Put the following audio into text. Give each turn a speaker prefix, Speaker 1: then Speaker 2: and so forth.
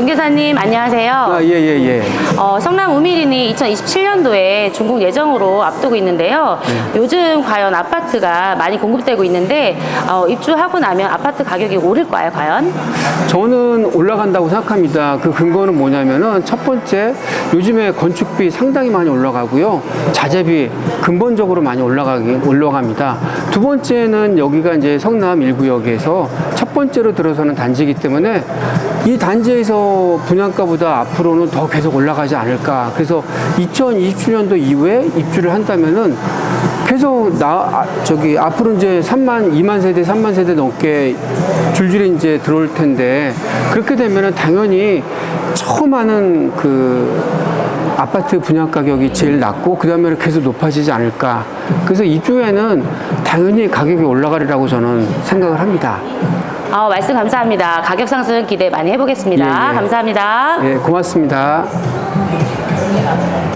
Speaker 1: 중개사님 안녕하세요.
Speaker 2: 아, 예, 예, 예.
Speaker 1: 어, 성남 우미린이 2027년도에 준공 예정으로 앞두고 있는데요.
Speaker 2: 네.
Speaker 1: 요즘 과연 아파트가 많이 공급되고 있는데 어, 입주하고 나면 아파트 가격이 오를까요, 과연?
Speaker 2: 저는 올라간다고 생각합니다. 그 근거는 뭐냐면은 첫 번째, 요즘에 건축비 상당히 많이 올라가고요. 자재비 근본적으로 많이 올라가기, 올라갑니다. 두 번째는 여기가 이제 성남 1구역에서 첫 번째로 들어서는 단지이기 때문에 이 단지에서 분양가보다 앞으로는 더 계속 올라가지 않을까. 그래서 2027년도 이후에 입주를 한다면은 계속 나 아, 저기 앞으로 이제 3만 2만 세대 3만 세대 넘게 줄줄이 이제 들어올 텐데 그렇게 되면은 당연히 처음 하는 그 아파트 분양 가격이 제일 낮고 그 다음에 계속 높아지지 않을까 그래서 이주에는 당연히 가격이 올라가리라고 저는 생각을 합니다.
Speaker 1: 어, 말씀 감사합니다. 가격 상승 기대 많이 해보겠습니다.
Speaker 2: 예, 예.
Speaker 1: 감사합니다.
Speaker 2: 예, 고맙습니다.